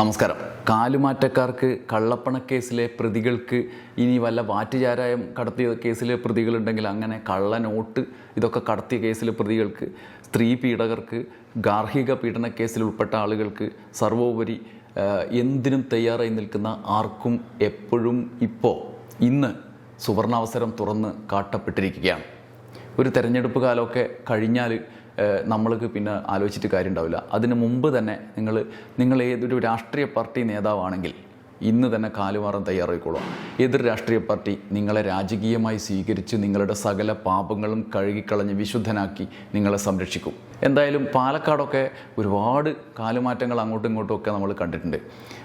നമസ്കാരം. കാലുമാറ്റക്കാർക്ക് കള്ളപ്പണക്കേസിലെ പ്രതികൾക്ക് ഇനി വല്ല വാറ്റുചാരായം കടത്തിയ കേസിലെ പ്രതികളുണ്ടെങ്കിൽ അങ്ങനെ കള്ള നോട്ട് ഇതൊക്കെ കടത്തിയ കേസിലെ പ്രതികൾക്ക് സ്ത്രീ പീഡകർക്ക് ഗാർഹിക പീഡന കേസിൽ ഉൾപ്പെട്ട ആളുകൾക്ക് സർവോപരി എന്തിനും തയ്യാറായി നിൽക്കുന്ന ആർക്കും എപ്പോഴും ഇപ്പോൾ ഇന്ന് സുവർണാവസരം തുറന്ന് കാട്ടപ്പെട്ടിരിക്കുകയാണ്. ഒരു തെരഞ്ഞെടുപ്പ് കാലമൊക്കെ കഴിഞ്ഞാൽ നമ്മൾക്ക് പിന്നെ ആലോചിച്ചിട്ട് കാര്യം ഉണ്ടാവില്ല അതിന് മുമ്പ് തന്നെ നിങ്ങൾ നിങ്ങൾ ഏതൊരു രാഷ്ട്രീയ പാർട്ടി നേതാവാണെങ്കിൽ ഇന്ന് തന്നെ കാലുമാറാൻ തയ്യാറായിക്കോളും. എതിർ രാഷ്ട്രീയ പാർട്ടി നിങ്ങളെ രാജകീയമായി സ്വീകരിച്ച് നിങ്ങളുടെ സകല പാപങ്ങളും കഴുകിക്കളഞ്ഞ് വിശുദ്ധനാക്കി നിങ്ങളെ സംരക്ഷിക്കും. എന്തായാലും പാലക്കാടൊക്കെ ഒരുപാട് കാലുമാറ്റങ്ങൾ അങ്ങോട്ടും ഇങ്ങോട്ടും ഒക്കെ നമ്മൾ കണ്ടിട്ടുണ്ട്.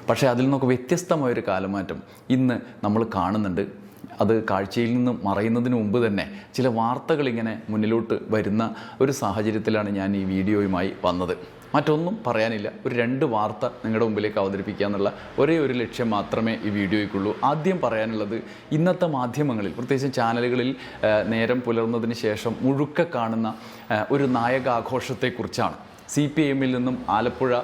പക്ഷേ അതിൽ നിന്നൊക്കെ വ്യത്യസ്തമായൊരു കാലമാറ്റം ഇന്ന് നമ്മൾ കാണുന്നുണ്ട്. അത് കാഴ്ചയിൽ നിന്ന് മറയുന്നതിന് മുമ്പ് തന്നെ ചില വാർത്തകൾ ഇങ്ങനെ മുന്നിലോട്ട് വരുന്ന ഒരു സാഹചര്യത്തിലാണ് ഞാൻ ഈ വീഡിയോയുമായി വന്നത്. മറ്റൊന്നും പറയാനില്ല. ഒരു രണ്ട് വാർത്ത നിങ്ങളുടെ മുമ്പിലേക്ക് അവതരിപ്പിക്കുക എന്നുള്ള ഒരേ ഒരു ലക്ഷ്യം മാത്രമേ ഈ വീഡിയോയ്ക്കുള്ളൂ. ആദ്യം പറയാനുള്ളത് ഇന്നത്തെ മാധ്യമങ്ങളിൽ പ്രത്യേകിച്ച് ചാനലുകളിൽ നേരം പുലർന്നതിന് ശേഷം മുഴുക്ക കാണുന്ന ഒരു നായകാഘോഷത്തെക്കുറിച്ചാണ്. സി പി എമ്മിൽ നിന്നും ആലപ്പുഴ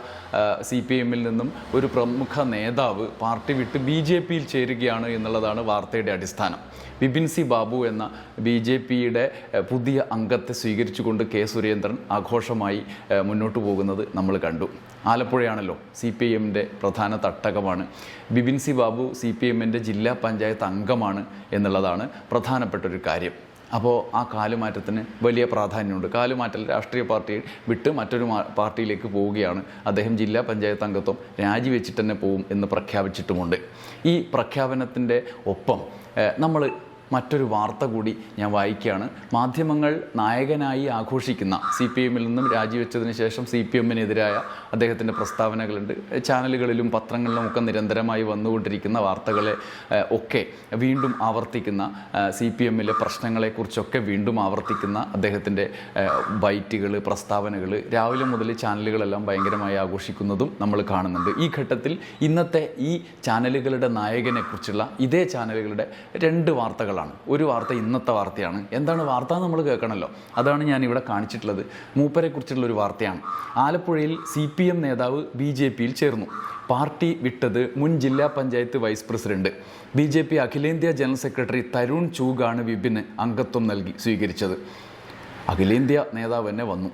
സി പി എമ്മിൽ നിന്നും ഒരു പ്രമുഖ നേതാവ് പാർട്ടി വിട്ട് ബി ജെ പിയിൽ ചേരുകയാണ് എന്നുള്ളതാണ് വാർത്തയുടെ അടിസ്ഥാനം. ബിപിൻ സി ബാബു എന്ന ബി ജെ പിയുടെ പുതിയ അംഗത്തെ സ്വീകരിച്ചുകൊണ്ട് കെ സുരേന്ദ്രൻ ആഘോഷമായി മുന്നോട്ട് പോകുന്നത് നമ്മൾ കണ്ടു. ആലപ്പുഴയാണല്ലോ സി പി എമ്മിന്റെ പ്രധാന തട്ടകമാണ്. Bipin C Babu C P എമ്മിന്റെ ജില്ലാ പഞ്ചായത്ത് അംഗമാണ് എന്നുള്ളതാണ് പ്രധാനപ്പെട്ട ഒരു കാര്യം. അപ്പോൾ ആ കാലുമാറ്റത്തിന് വലിയ പ്രാധാന്യമുണ്ട്. കാലുമാറ്റൽ രാഷ്ട്രീയ പാർട്ടി വിട്ട് മറ്റൊരു പാർട്ടിയിലേക്ക് പോവുകയാണ്. അദ്ദേഹം ജില്ലാ പഞ്ചായത്ത് അംഗത്വം രാജിവെച്ചിട്ട് തന്നെ പോവും എന്ന് പ്രഖ്യാപിച്ചിട്ടുമുണ്ട്. ഈ പ്രഖ്യാപനത്തിന്റെ ഒപ്പം നമ്മൾ മറ്റൊരു വാർത്ത കൂടി ഞാൻ വായിക്കുകയാണ്. മാധ്യമങ്ങൾ നായകനായി ആഘോഷിക്കുന്ന സി പി എമ്മിൽ നിന്നും രാജിവെച്ചതിന് ശേഷം സി പി എമ്മിനെതിരായ അദ്ദേഹത്തിന്റെ പ്രസ്താവനകളുണ്ട്. ചാനലുകളിലും പത്രങ്ങളിലും ഒക്കെ നിരന്തരമായി വന്നുകൊണ്ടിരിക്കുന്ന വാർത്തകളെ ഒക്കെ വീണ്ടും ആവർത്തിക്കുന്ന സി പി എമ്മിലെ പ്രശ്നങ്ങളെക്കുറിച്ചൊക്കെ വീണ്ടും ആവർത്തിക്കുന്ന അദ്ദേഹത്തിന്റെ ബൈറ്റുകൾ പ്രസ്താവനകൾ രാവിലെ മുതൽ ചാനലുകളെല്ലാം ഭയങ്കരമായി ആഘോഷിക്കുന്നതും നമ്മൾ കാണുന്നുണ്ട്. ഈ ഘട്ടത്തിൽ ഇന്നത്തെ ഈ ചാനലുകളുടെ നായകനെക്കുറിച്ചുള്ള ഇതേ ചാനലുകളുടെ രണ്ട് വാർത്തകളാണ്. ഒരു വാർത്ത ഇന്നത്തെ വാർത്തയാണ്. എന്താണ് വാർത്ത നമ്മൾ കേൾക്കണമല്ലോ അതാണ് ഞാൻ ഇവിടെ കാണിച്ചിട്ടുള്ളത്. മൂപ്പരെക്കുറിച്ചുള്ള ഒരു വാർത്തയാണ്. ആലപ്പുഴയിൽ സി പി എം നേതാവ് ബി ജെ പിയിൽ ചേർന്നു. പാർട്ടി വിട്ടത് മുൻ ജില്ലാ panchayat vice president. B J P അഖിലേന്ത്യാ ജനറൽ സെക്രട്ടറി തരുൺ ചൂഗാണ് വിപിന് അംഗത്വം നൽകി സ്വീകരിച്ചത്. അഖിലേന്ത്യാ നേതാവ് തന്നെ വന്നു.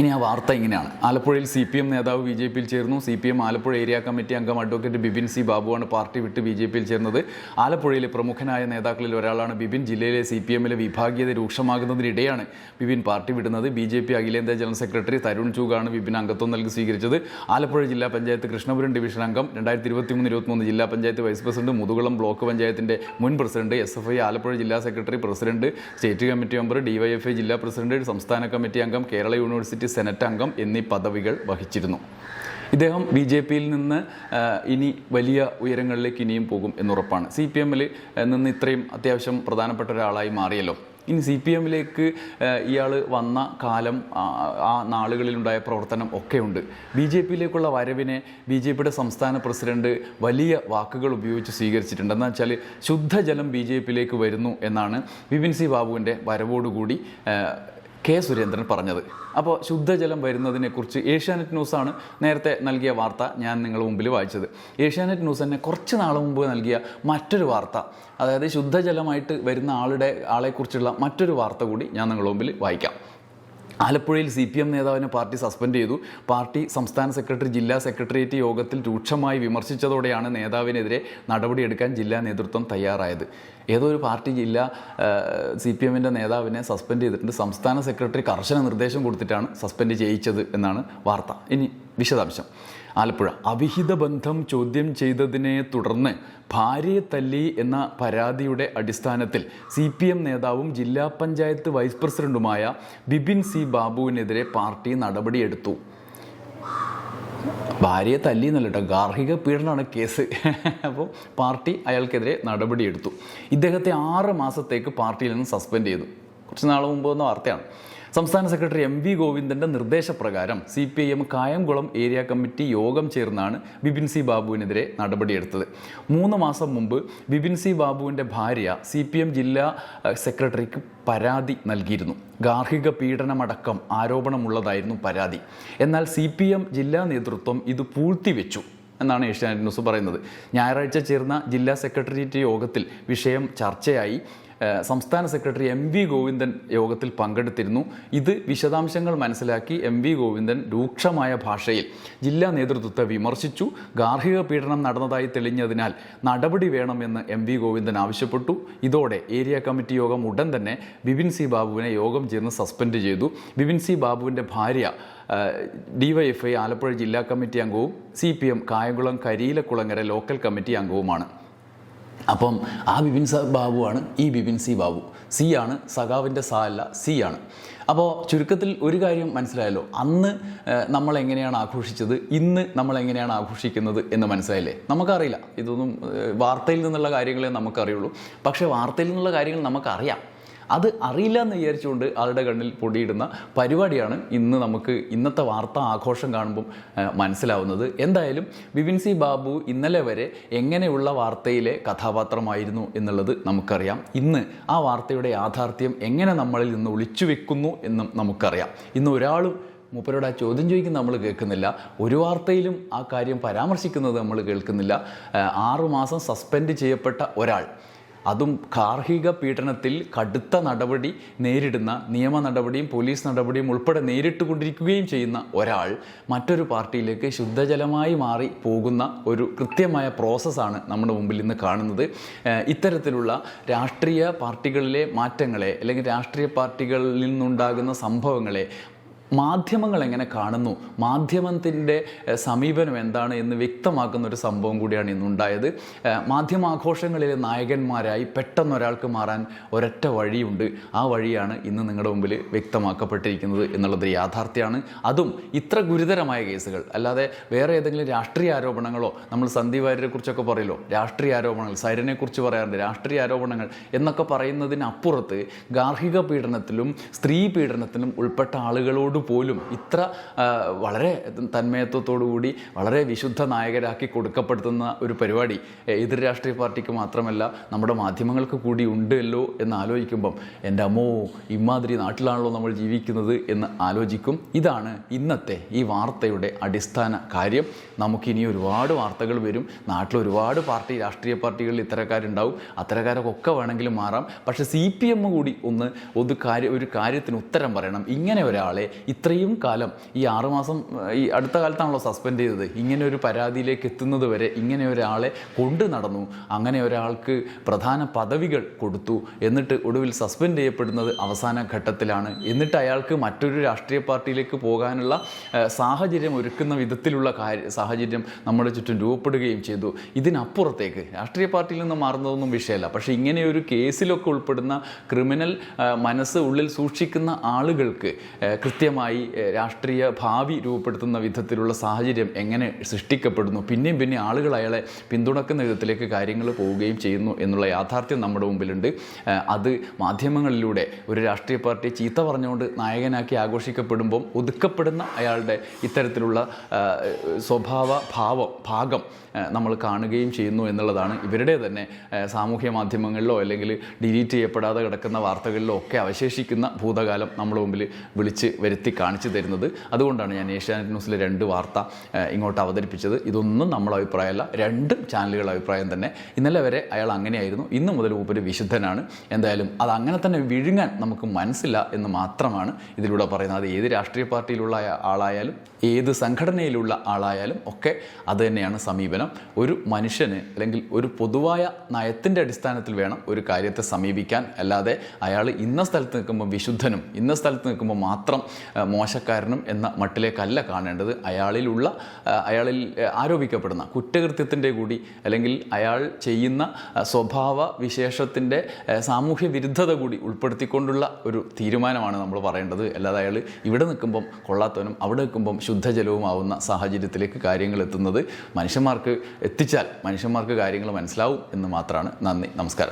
ഇനി ആ വാർത്ത ഇങ്ങനെയാണ്. ആലപ്പുഴയിൽ സി പി എം നേതാവ് ബി ജെ പിയിൽ ചേർന്നു C P M Alappuzha area committee അംഗം അഡ്വക്കേറ്റ് ബിപിൻ സി ബാബുവാണ് പാർട്ടി വിട്ട് ബി ജെ പിയിൽ ചേർന്നത് ആലപ്പുഴയിലെ പ്രമുഖനായ നേതാക്കളിൽ ഒരാളാണ് ബിപിൻ. ജില്ലയിലെ സി പി എമ്മിലെ വിഭാഗീയത രൂക്ഷമാകുന്നതിനിടെയാണ് ബിപിൻ പാർട്ടി വിടുന്നത്. ബി ജെ പി അഖിലേന്ത്യാ ജനറൽ സെക്രട്ടറി തരുൺ ചൂഗാണ് ബിപിൻ അംഗത്വം നൽകി സ്വീകരിച്ചത്. ആലപ്പുഴ ജില്ലാ പഞ്ചായത്ത് കൃഷ്ണപുരം ഡിവിഷൻ അംഗം രണ്ടായിരത്തി ഇരുപത്തി മൂന്ന് ഇരുപത്തിമൂന്ന് ജില്ലാ panchayat vice president Muthukulam block പഞ്ചായത്തിന്റെ മുൻ president S F I Alappuzha ജില്ലാ secretary president state committee member DYFI ജില്ലാ പ്രസിഡന്റ് സംസ്ഥാന കമ്മിറ്റി അംഗം കേരള യൂണിവേഴ്സിറ്റി സെനറ്റ് അംഗം എന്നീ പദവികൾ വഹിച്ചിരുന്നു. ഇദ്ദേഹം ബി ജെ പിയിൽ നിന്ന് ഇനി വലിയ ഉയരങ്ങളിലേക്ക് ഇനിയും പോകും എന്നുറപ്പാണ്. സി പി എമ്മിൽ നിന്ന് ഇത്രയും അത്യാവശ്യം പ്രധാനപ്പെട്ട ഒരാളായി മാറിയല്ലോ. ഇനി സി പി എമ്മിലേക്ക് ഇയാൾ വന്ന കാലം ആ, നാളുകളിലുണ്ടായ പ്രവർത്തനം ഒക്കെയുണ്ട്. ബി ജെ പിയിലേക്കുള്ള വരവിനെ ബി ജെ പിയുടെ സംസ്ഥാന പ്രസിഡന്റ് വലിയ വാക്കുകൾ ഉപയോഗിച്ച് സ്വീകരിച്ചിട്ടുണ്ട്. എന്താ വെച്ചാൽ ശുദ്ധജലം ബി ജെ പിയിലേക്ക് വരുന്നു എന്നാണ് വിപിൻ സി ബാബുവിന്റെ വരവോടുകൂടി കെ സുരേന്ദ്രൻ പറഞ്ഞത്. അപ്പോൾ ശുദ്ധജലം വരുന്നതിനെക്കുറിച്ച് ഏഷ്യാനെറ്റ് ന്യൂസാണ് നേരത്തെ നൽകിയ വാർത്ത ഞാൻ നിങ്ങളുടെ മുമ്പിൽ വായിച്ചത്. ഏഷ്യാനെറ്റ് ന്യൂസ് തന്നെ കുറച്ച് നാൾ മുമ്പ് നൽകിയ മറ്റൊരു വാർത്ത. അതായത് ശുദ്ധജലമായിട്ട് വരുന്ന ആളുടെ ആളെക്കുറിച്ചുള്ള മറ്റൊരു വാർത്ത കൂടി ഞാൻ നിങ്ങളുടെ മുമ്പിൽ വായിക്കാം. ആലപ്പുഴയിൽ സി പി എം നേതാവിനെ പാർട്ടി സസ്പെൻഡ് ചെയ്തു. പാർട്ടി സംസ്ഥാന സെക്രട്ടറി ജില്ലാ സെക്രട്ടേറിയറ്റ് യോഗത്തിൽ രൂക്ഷമായി വിമർശിച്ചതോടെയാണ് നേതാവിനെതിരെ നടപടിയെടുക്കാൻ ജില്ലാ നേതൃത്വം തയ്യാറായത്. ഏതോ ഒരു പാർട്ടി ജില്ലാ സി പി എമ്മിന്റെ നേതാവിനെ സസ്പെൻഡ് ചെയ്തിട്ടുണ്ട്. സംസ്ഥാന സെക്രട്ടറി കർശന നിർദ്ദേശം കൊടുത്തിട്ടാണ് സസ്പെൻഡ് ചെയ്യിച്ചത് എന്നാണ് വാർത്ത. ഇനി വിശദാംശം. ആലപ്പുഴ. അവിഹിത ബന്ധം ചോദ്യം ചെയ്തതിനെ തുടർന്ന് ഭാര്യയെ തല്ലി എന്ന പരാതിയുടെ അടിസ്ഥാനത്തിൽ സി പി എം നേതാവും ജില്ലാ പഞ്ചായത്ത് വൈസ് പ്രസിഡന്റുമായ ബിപിൻ സി ബാബുവിനെതിരെ പാർട്ടി നടപടിയെടുത്തു. ഭാര്യയെ തല്ലി എന്നല്ല കേട്ടോ ഗാർഹിക പീഡനമാണ് കേസ്. അപ്പോൾ പാർട്ടി അയാൾക്കെതിരെ നടപടിയെടുത്തു. ഇദ്ദേഹത്തെ ആറ് മാസത്തേക്ക് പാർട്ടിയിൽ നിന്ന് സസ്പെൻഡ് ചെയ്തു. കുറച്ച് നാൾ മുമ്പ് വന്ന വാർത്തയാണ്. സംസ്ഥാന സെക്രട്ടറി എം വി ഗോവിന്ദന്റെ നിർദ്ദേശപ്രകാരം C P I M Kayamkulam area committee യോഗം ചേർന്നാണ് ബിപിൻ സി ബാബുവിനെതിരെ നടപടിയെടുത്തത്. മൂന്ന് മാസം മുമ്പ് ബിപിൻ സി ബാബുവിന്റെ ഭാര്യ സി പി എം ജില്ലാ സെക്രട്ടറിക്ക് പരാതി നൽകിയിരുന്നു. ഗാർഹിക പീഡനമടക്കം ആരോപണമുള്ളതായിരുന്നു പരാതി. എന്നാൽ സി പി എം ജില്ലാ നേതൃത്വം ഇത് പൂഴ്ത്തിവെച്ചു എന്നാണ് ഏഷ്യാനെറ്റ് ന്യൂസ് പറയുന്നത്. ഞായറാഴ്ച ചേർന്ന ജില്ലാ സെക്രട്ടേറിയറ്റ് യോഗത്തിൽ വിഷയം ചർച്ചയായി. സംസ്ഥാന സെക്രട്ടറി എം വി ഗോവിന്ദൻ യോഗത്തിൽ പങ്കെടുത്തിരുന്നു. ഇത് വിശദാംശങ്ങൾ മനസ്സിലാക്കി എം വി ഗോവിന്ദൻ രൂക്ഷമായ ഭാഷയിൽ ജില്ലാ നേതൃത്വത്തെ വിമർശിച്ചു. ഗാർഹിക പീഡനം നടന്നതായി തെളിഞ്ഞതിനാൽ നടപടി വേണമെന്ന് എം വി ഗോവിന്ദൻ ആവശ്യപ്പെട്ടു. ഇതോടെ ഏരിയ കമ്മിറ്റി യോഗം ഉടൻ തന്നെ ബിപിൻ സി ബാബുവിനെ യോഗം ചേർന്ന് സസ്പെൻഡ് ചെയ്തു. ബിപിൻ സി ബാബുവിന്റെ ഭാര്യ ഡിവൈഎഫ്ഐ ആലപ്പുഴ ജില്ലാ കമ്മിറ്റി അംഗവും C P M Kayamkulam Kariyilakulangara local committee അംഗവുമാണ്. അപ്പം ആ ബിപിൻ ബാബുവാണ് ഈ ബിപിൻ സി ബാബു. സി ആണ് സഖാവിന്റെ സ അല്ല സി ആണ്. അപ്പോൾ ചുരുക്കത്തിൽ ഒരു കാര്യം മനസ്സിലായല്ലോ. അന്ന് നമ്മൾ എങ്ങനെയാണ് ആഘോഷിച്ചത് ഇന്ന് നമ്മൾ എങ്ങനെയാണ് ആഘോഷിക്കുന്നത് എന്ന് മനസ്സിലായില്ലേ? നമുക്കറിയില്ല. ഇതൊന്നും വാർത്തയിൽ നിന്നുള്ള കാര്യങ്ങളെ നമുക്കറിയുള്ളൂ. പക്ഷേ വാർത്തയിൽ നിന്നുള്ള കാര്യങ്ങൾ നമുക്കറിയാം. അത് അറിയില്ല എന്ന് വിചാരിച്ചുകൊണ്ട് ആളുടെ കണ്ണിൽ പൊടിയിടുന്ന പരിപാടിയാണ് ഇന്ന് നമുക്ക് ഇന്നത്തെ വാർത്താ ആഘോഷം കാണുമ്പം മനസ്സിലാവുന്നത്. എന്തായാലും ബിപിൻ സി ബാബു ഇന്നലെ വരെ എങ്ങനെയുള്ള വാർത്തയിലെ കഥാപാത്രമായിരുന്നു എന്നുള്ളത് നമുക്കറിയാം. ഇന്ന് ആ വാർത്തയുടെ യാഥാർത്ഥ്യം എങ്ങനെ നമ്മളിൽ നിന്ന് ഒളിച്ചു വെക്കുന്നു എന്നും നമുക്കറിയാം. ഇന്ന് ഒരാളും മൂപ്പരോട് ആ ചോദ്യം ചോദിക്കുന്നത് നമ്മൾ കേൾക്കുന്നില്ല. ഒരു വാർത്തയിലും ആ കാര്യം പരാമർശിക്കുന്നത് നമ്മൾ കേൾക്കുന്നില്ല. ആറുമാസം മാസം സസ്പെൻഡ് ചെയ്യപ്പെട്ട ഒരാൾ. അതും ഗാർഹിക പീഡനത്തിൽ കടുത്ത നടപടി നേരിടുന്ന നിയമ നടപടിയും പോലീസ് നടപടിയും ഉൾപ്പെടെ നേരിട്ടുകൊണ്ടിരിക്കുകയും ചെയ്യുന്ന ഒരാൾ മറ്റൊരു പാർട്ടിയിലേക്ക് ശുദ്ധജലമായി മാറി പോകുന്ന ഒരു കൃത്യമായ പ്രോസസ്സാണ് നമ്മുടെ മുമ്പിൽ ഇന്ന് കാണുന്നത്. ഇത്തരത്തിലുള്ള രാഷ്ട്രീയ പാർട്ടികളിലെ മാറ്റങ്ങളെ അല്ലെങ്കിൽ രാഷ്ട്രീയ പാർട്ടികളിൽ നിന്നുണ്ടാകുന്ന സംഭവങ്ങളെ മാധ്യമങ്ങൾ എങ്ങനെ കാണുന്നു? മാധ്യമത്തിന്റെ സമീപനം എന്താണ് എന്ന് വ്യക്തമാക്കുന്ന ഒരു സംഭവം കൂടിയാണ് ഇന്നുണ്ടായത്. മാധ്യമാഘോഷങ്ങളിലെ നായകന്മാരായി പെട്ടെന്ന് ഒരാൾക്ക് മാറാൻ ഒരൊറ്റ വഴിയുണ്ട്. ആ വഴിയാണ് ഇന്ന് നിങ്ങളുടെ മുമ്പിൽ വ്യക്തമാക്കപ്പെട്ടിരിക്കുന്നത് എന്നുള്ളത് യാഥാർത്ഥ്യമാണ്. അതും ഇത്ര ഗുരുതരമായ കേസുകൾ. അല്ലാതെ വേറെ ഏതെങ്കിലും രാഷ്ട്രീയ ആരോപണങ്ങളോ നമ്മൾ സന്ദീപ് വാര്യരെ കുറിച്ചൊക്കെ പറയലോ രാഷ്ട്രീയ ആരോപണങ്ങൾ സൈരനെക്കുറിച്ച് പറയാറുണ്ട് രാഷ്ട്രീയ ആരോപണങ്ങൾ എന്നൊക്കെ പറയുന്നതിനപ്പുറത്ത് ഗാർഹിക പീഡനത്തിലും സ്ത്രീ പീഡനത്തിലും ഉൾപ്പെട്ട ആളുകളോട് പോലും ഇത്ര വളരെ തന്മയത്വത്തോടു കൂടി വളരെ വിശുദ്ധ നായകരാക്കി കൊടുക്കപ്പെടുത്തുന്ന ഒരു പരിപാടി എതിർ രാഷ്ട്രീയ പാർട്ടിക്ക് മാത്രമല്ല നമ്മുടെ മാധ്യമങ്ങൾക്ക് കൂടി ഉണ്ടല്ലോ എന്ന് ആലോചിക്കുമ്പം എന്റെ അമ്മോ ഇമാതിരി നാട്ടിലാണല്ലോ നമ്മൾ ജീവിക്കുന്നത് എന്ന് ആലോചിക്കും. ഇതാണ് ഇന്നത്തെ ഈ വാർത്തയുടെ അടിസ്ഥാന കാര്യം. നമുക്കിനി ഒരുപാട് വാർത്തകൾ വരും. നാട്ടിൽ ഒരുപാട് പാർട്ടി രാഷ്ട്രീയ പാർട്ടികളിൽ ഇത്തരക്കാരുണ്ടാവും. അത്തരക്കാരൊക്കെ വേണമെങ്കിലും മാറാം. പക്ഷേ സി പി എം കൂടി ഒന്ന് ഒരു കാര്യ ഒരു കാര്യത്തിന് ഉത്തരം പറയണം. ഇങ്ങനെ ഒരാളെ ഇത്രയും കാലം ഈ ആറുമാസം ഈ അടുത്ത കാലത്താണല്ലോ സസ്പെൻഡ് ചെയ്തത്. ഇങ്ങനെ ഒരു പരാതിയിലേക്ക് എത്തുന്നത് വരെ ഇങ്ങനെ ഒരാളെ കൊണ്ടു നടന്നു അങ്ങനെ ഒരാൾക്ക് പ്രധാന പദവികൾ കൊടുത്തു എന്നിട്ട് ഒടുവിൽ സസ്പെൻഡ് ചെയ്യപ്പെടുന്നത് അവസാന ഘട്ടത്തിലാണ്. എന്നിട്ട് അയാൾക്ക് മറ്റൊരു രാഷ്ട്രീയ പാർട്ടിയിലേക്ക് പോകാനുള്ള സാഹചര്യം ഒരുക്കുന്ന വിധത്തിലുള്ള കാര്യ സാഹചര്യം നമ്മുടെ ചുറ്റും രൂപപ്പെടുകയും ചെയ്തു. ഇതിനപ്പുറത്തേക്ക് രാഷ്ട്രീയ പാർട്ടിയിൽ നിന്ന് മാറുന്നതൊന്നും വിഷയമല്ല. പക്ഷേ ഇങ്ങനെ ഒരു കേസിലൊക്കെ ഉൾപ്പെടുന്ന ക്രിമിനൽ മനസ്സ് ഉള്ളിൽ സൂക്ഷിക്കുന്ന ആളുകൾക്ക് ആ, ആ, രാഷ്ട്രീയ ഭാവി രൂപപ്പെടുത്തുന്ന വിധത്തിലുള്ള സാഹചര്യം എങ്ങനെ സൃഷ്ടിക്കപ്പെടുന്നു പിന്നെയും പിന്നെ ആളുകൾ അയാളെ പിന്തുണക്കുന്ന വിധത്തിലേക്ക് കാര്യങ്ങൾ പോവുകയും ചെയ്യുന്നു എന്നുള്ള യാഥാർത്ഥ്യം നമ്മുടെ മുമ്പിലുണ്ട്. അത് മാധ്യമങ്ങളിലൂടെ ഒരു രാഷ്ട്രീയ പാർട്ടി ചീത്ത പറഞ്ഞുകൊണ്ട് നായകനാക്കി ആഘോഷിക്കപ്പെടുമ്പം ഒതുക്കപ്പെടുന്ന അയാളുടെ ഇത്തരത്തിലുള്ള സ്വഭാവ ഭാവം ഭാഗം നമ്മൾ കാണുകയും ചെയ്യുന്നു എന്നുള്ളതാണ് ഇവരുടെ തന്നെ സാമൂഹ്യ മാധ്യമങ്ങളിലോ അല്ലെങ്കിൽ ഡിലീറ്റ് ചെയ്യപ്പെടാതെ കിടക്കുന്ന വാർത്തകളിലോ ഒക്കെ അവശേഷിക്കുന്ന ഭൂതകാലം നമ്മുടെ മുമ്പിൽ വിളിച്ച് വരുത്തി കാണിച്ചു തരുന്നത്. അതുകൊണ്ടാണ് ഞാൻ ഏഷ്യാനെറ്റ് ന്യൂസിലെ രണ്ട് വാർത്ത ഇങ്ങോട്ട് അവതരിപ്പിച്ചത്. ഇതൊന്നും നമ്മളെ അഭിപ്രായമല്ല രണ്ടും ചാനലുകളുടെ അഭിപ്രായം തന്നെ. ഇന്നലെ വരെ അയാൾ അങ്ങനെയായിരുന്നു. ഇന്ന് മുതൽ ഉപരി വിശുദ്ധനാണ്. എന്തായാലും അത് അങ്ങനെ തന്നെ വിഴുങ്ങാൻ നമുക്ക് മനസ്സില്ല എന്ന് മാത്രമാണ് ഇതിലൂടെ പറയുന്നത്. അത് ഏത് രാഷ്ട്രീയ പാർട്ടിയിലുള്ള ആളായാലും ഏത് സംഘടനയിലുള്ള ആളായാലും ഒക്കെ അത് തന്നെയാണ് സമീപനം. ഒരു മനുഷ്യന് അല്ലെങ്കിൽ ഒരു പൊതുവായ നയത്തിന്റെ അടിസ്ഥാനത്തിൽ വേണം ഒരു കാര്യത്തെ സമീപിക്കാൻ. അല്ലാതെ അയാൾ ഇന്ന സ്ഥലത്ത് നിൽക്കുമ്പോൾ വിശുദ്ധനും ഇന്ന സ്ഥലത്ത് നിൽക്കുമ്പോൾ മാത്രം മോശക്കാരനും എന്ന മട്ടിലേക്കല്ല കാണേണ്ടത്. അയാളിലുള്ള അയാളിൽ ആരോപിക്കപ്പെടുന്ന കുറ്റകൃത്യത്തിന്റെ കൂടി അല്ലെങ്കിൽ അയാൾ ചെയ്യുന്ന സ്വഭാവ വിശേഷത്തിന്റെ സാമൂഹ്യ വിരുദ്ധത കൂടി ഉൾപ്പെടുത്തിക്കൊണ്ടുള്ള ഒരു തീരുമാനമാണ് നമ്മൾ പറയേണ്ടത്. അല്ലാതെ അയാൾ ഇവിടെ നിൽക്കുമ്പം കൊള്ളാത്തവനും അവിടെ നിൽക്കുമ്പം ശുദ്ധജലവുമാവുന്ന സാഹചര്യത്തിലേക്ക് കാര്യങ്ങൾ എത്തുന്നത് മനുഷ്യന്മാർക്ക് എത്തിച്ചാൽ മനുഷ്യന്മാർക്ക് കാര്യങ്ങൾ മനസ്സിലാവും എന്ന് മാത്രമാണ്. നന്ദി. നമസ്കാരം.